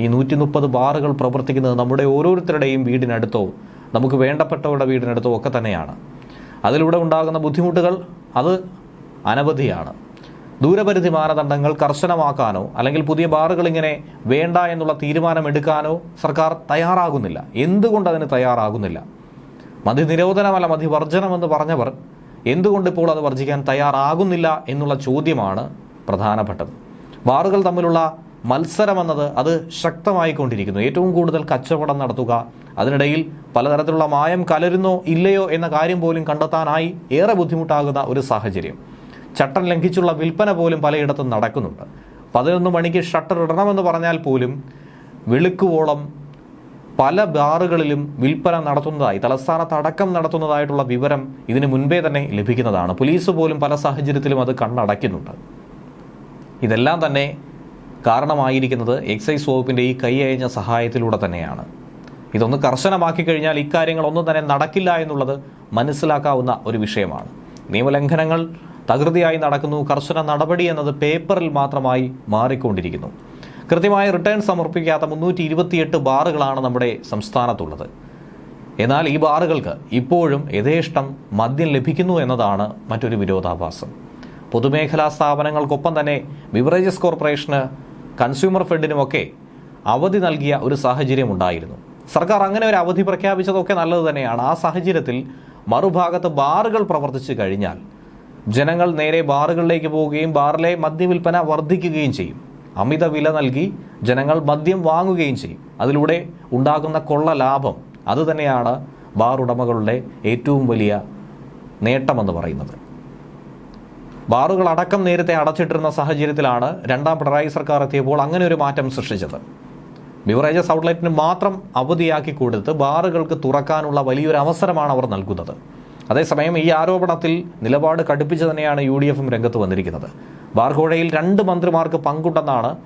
ഈ നൂറ്റി മുപ്പത് ബാറുകൾ പ്രവർത്തിക്കുന്നത് നമ്മുടെ ഓരോരുത്തരുടെയും വീടിനടുത്തോ നമുക്ക് വേണ്ടപ്പെട്ടവരുടെ വീടിനടുത്തോ ഒക്കെ തന്നെയാണ്. അതിലൂടെ ഉണ്ടാകുന്ന ബുദ്ധിമുട്ടുകൾ അത് അനവധിയാണ്. ദൂരപരിധി മാനദണ്ഡങ്ങൾ കർശനമാക്കാനോ അല്ലെങ്കിൽ പുതിയ ബാറുകൾ ഇങ്ങനെ വേണ്ട എന്നുള്ള തീരുമാനമെടുക്കാനോ സർക്കാർ തയ്യാറാകുന്നില്ല. എന്തുകൊണ്ട് അതിന് തയ്യാറാകുന്നില്ല? മദ്യനിരോധനമല്ല മദ്യവർജനമെന്ന് പറഞ്ഞവർ എന്തുകൊണ്ട് ഇപ്പോൾ അത് വർജിക്കാൻ തയ്യാറാകുന്നില്ല എന്നുള്ള ചോദ്യമാണ് പ്രധാനപ്പെട്ടത്. ബാറുകൾ തമ്മിലുള്ള മത്സരമെന്നത് അത് ശക്തമായിക്കൊണ്ടിരിക്കുന്നു. ഏറ്റവും കൂടുതൽ കച്ചവടം നടത്തുക അതിനിടയിൽ പലതരത്തിലുള്ള മായം കലരുന്നോ ഇല്ലയോ എന്ന കാര്യം പോലും കണ്ടെത്താനായി ഏറെ ബുദ്ധിമുട്ടാകുന്ന ഒരു സാഹചര്യം. ചട്ടം ലംഘിച്ചുള്ള വിൽപ്പന പോലും പലയിടത്തും നടക്കുന്നുണ്ട്. പതിനൊന്ന് മണിക്ക് ഷട്ടർ ഇടണമെന്ന് പറഞ്ഞാൽ പോലും വെളുക്കുവോളം പല ബാറുകളിലും വിൽപ്പന നടത്തുന്നതായി തലസ്ഥാനത്ത് അടക്കം നടത്തുന്നതായിട്ടുള്ള വിവരം ഇതിനു മുൻപേ തന്നെ ലഭിക്കുന്നതാണ്. പോലീസ് പോലും പല സാഹചര്യത്തിലും അത് കണ്ണടയ്ക്കുന്നുണ്ട്. ഇതെല്ലാം തന്നെ കാരണമായിരിക്കുന്നത് എക്സൈസ് വകുപ്പിന്റെ ഈ കൈയഴിഞ്ഞ സഹായത്തിലൂടെ തന്നെയാണ്. ഇതൊന്ന് കർശനമാക്കി കഴിഞ്ഞാൽ ഇക്കാര്യങ്ങളൊന്നും തന്നെ നടക്കില്ല എന്നുള്ളത് മനസ്സിലാക്കാവുന്ന ഒരു വിഷയമാണ്. നിയമലംഘനങ്ങൾ തകൃതിയായി നടക്കുന്നു കർശന നടപടി എന്നത് പേപ്പറിൽ മാത്രമായി മാറിക്കൊണ്ടിരിക്കുന്നു. കൃത്യമായ റിട്ടേൺ സമർപ്പിക്കാത്ത മുന്നൂറ്റി ഇരുപത്തിയെട്ട് ബാറുകളാണ് നമ്മുടെ സംസ്ഥാനത്തുള്ളത്. എന്നാൽ ഈ ബാറുകൾക്ക് ഇപ്പോഴും യഥേഷ്ടം മദ്യം ലഭിക്കുന്നു എന്നതാണ് മറ്റൊരു വിരോധാഭാസം. പൊതുമേഖലാ സ്ഥാപനങ്ങൾക്കൊപ്പം തന്നെ ബിവറേജസ് കോർപ്പറേഷന് കൺസ്യൂമർ ഫെഡിനുമൊക്കെ അവധി നൽകിയ ഒരു സാഹചര്യം ഉണ്ടായിരുന്നു. സർക്കാർ അങ്ങനെ ഒരു അവധി പ്രഖ്യാപിച്ചതൊക്കെ നല്ലത് തന്നെയാണ്. ആ സാഹചര്യത്തിൽ മറുഭാഗത്ത് ബാറുകൾ പ്രവർത്തിച്ചു കഴിഞ്ഞാൽ ജനങ്ങൾ നേരെ ബാറുകളിലേക്ക് പോവുകയും ബാറിലെ മദ്യവിൽപ്പന വർദ്ധിക്കുകയും ചെയ്യും. അമിത വില നൽകി ജനങ്ങൾ മദ്യം വാങ്ങുകയും ചെയ്യും. അതിലൂടെ ഉണ്ടാകുന്ന കൊള്ള ലാഭം അതുതന്നെയാണ് ബാർ ഉടമകളുടെ ഏറ്റവും വലിയ നേട്ടമെന്ന് പറയുന്നത്. ബാറുകൾ അടക്കം നേരത്തെ അടച്ചിട്ടിരുന്ന സാഹചര്യത്തിലാണ് രണ്ടാം പിണറായി സർക്കാർ എത്തിയപ്പോൾ അങ്ങനെ ഒരു മാറ്റം സൃഷ്ടിച്ചത്. ബിവറേജസ് ഔട്ട്ലെറ്റിന് മാത്രം അവധിയാക്കി കൊടുത്ത് ബാറുകൾക്ക് തുറക്കാനുള്ള വലിയൊരു അവസരമാണ് അവർ നൽകുന്നത്. അതേസമയം ഈ ആരോപണത്തിൽ നിലപാട് കടുപ്പിച്ച് തന്നെയാണ് യു ഡി എഫും രംഗത്ത് വന്നിരിക്കുന്നത്. ബാർകോഴയിൽ രണ്ട് മന്ത്രിമാർക്ക് പങ്കുണ്ടെന്നാണ്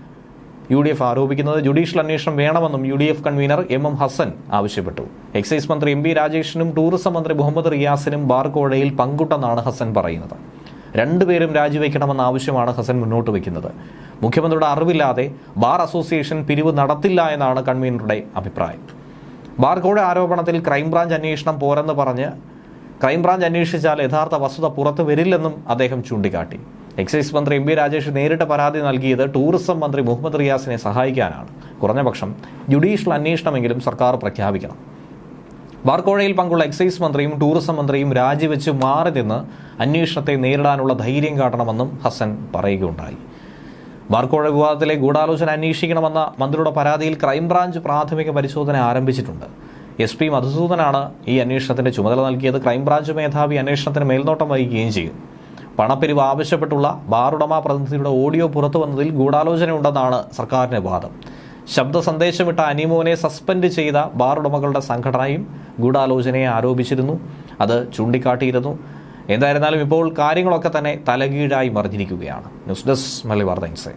യു ഡി എഫ് ആരോപിക്കുന്നത്. ജുഡീഷ്യൽ അന്വേഷണം വേണമെന്നും U D F convener M M Hassan ആവശ്യപ്പെട്ടു. എക്സൈസ് മന്ത്രി എം പി രാജേഷിനും ടൂറിസം മന്ത്രി മുഹമ്മദ് റിയാസിനും ബാർകോഴയിൽ പങ്കുണ്ടെന്നാണ് ഹസൻ പറയുന്നത്. രണ്ടുപേരും രാജിവെക്കണമെന്ന ആവശ്യമാണ് ഹസൻ മുന്നോട്ട് വയ്ക്കുന്നത്. മുഖ്യമന്ത്രിയുടെ അറിവില്ലാതെ ബാർ അസോസിയേഷൻ പിരിവ് നടത്തില്ല എന്നാണ് കൺവീനറുടെ അഭിപ്രായം. ബാർ ബാർകോഴ ആരോപണത്തിൽ ക്രൈംബ്രാഞ്ച് അന്വേഷണം പോരെന്ന് പറഞ്ഞ് ക്രൈംബ്രാഞ്ച് അന്വേഷിച്ചാൽ യഥാർത്ഥ വസ്തുത പുറത്തു വരില്ലെന്നും അദ്ദേഹം ചൂണ്ടിക്കാട്ടി. എക്സൈസ് മന്ത്രി എം വി രാജേഷ് നേരിട്ട് പരാതി നൽകിയത് ടൂറിസം മന്ത്രി മുഹമ്മദ് റിയാസിനെ സഹായിക്കാനാണ്. കുറഞ്ഞപക്ഷം ജുഡീഷ്യൽ അന്വേഷണമെങ്കിലും സർക്കാർ പ്രഖ്യാപിക്കണം. ബാർക്കോഴയിൽ പങ്കുള്ള എക്സൈസ് മന്ത്രിയും ടൂറിസം മന്ത്രിയും രാജിവെച്ച് മാറി നിന്ന് അന്വേഷണത്തെ നേരിടാനുള്ള ധൈര്യം കാട്ടണമെന്നും ഹസൻ പറയുകയുണ്ടായി. വാർക്കോഴ വിവാദത്തിലെ ഗൂഢാലോചന അന്വേഷിക്കണമെന്ന മന്ത്രിയുടെ പരാതിയിൽ ക്രൈംബ്രാഞ്ച് പ്രാഥമിക പരിശോധന ആരംഭിച്ചിട്ടുണ്ട്. എസ് പി മധുസൂദനാണ് ഈ അന്വേഷണത്തിന്റെ ചുമതല നൽകിയത്. ക്രൈംബ്രാഞ്ച് മേധാവി അന്വേഷണത്തിന് മേൽനോട്ടം വഹിക്കുകയും ചെയ്യും. പണപ്പിരിവ് ആവശ്യപ്പെട്ടുള്ള ബാറുടമ പ്രതിനിധിയുടെ ഓഡിയോ പുറത്തു വന്നതിൽ ഗൂഢാലോചനയുണ്ടെന്നാണ് സർക്കാരിന്റെ വാദം. ശബ്ദ സന്ദേശമിട്ട അനിമോനെ സസ്പെൻഡ് ചെയ്ത ബാർ ഉടമകളുടെ സംഘടനയും ഗൂഢാലോചനയെ ആരോപിച്ചിരുന്നു. അത് ചൂണ്ടിക്കാട്ടിയിരുന്നു. എന്തായിരുന്നാലും ഇപ്പോൾ കാര്യങ്ങളൊക്കെ തന്നെ തലകീഴായി മറിഞ്ഞിരിക്കുകയാണ്. News desk times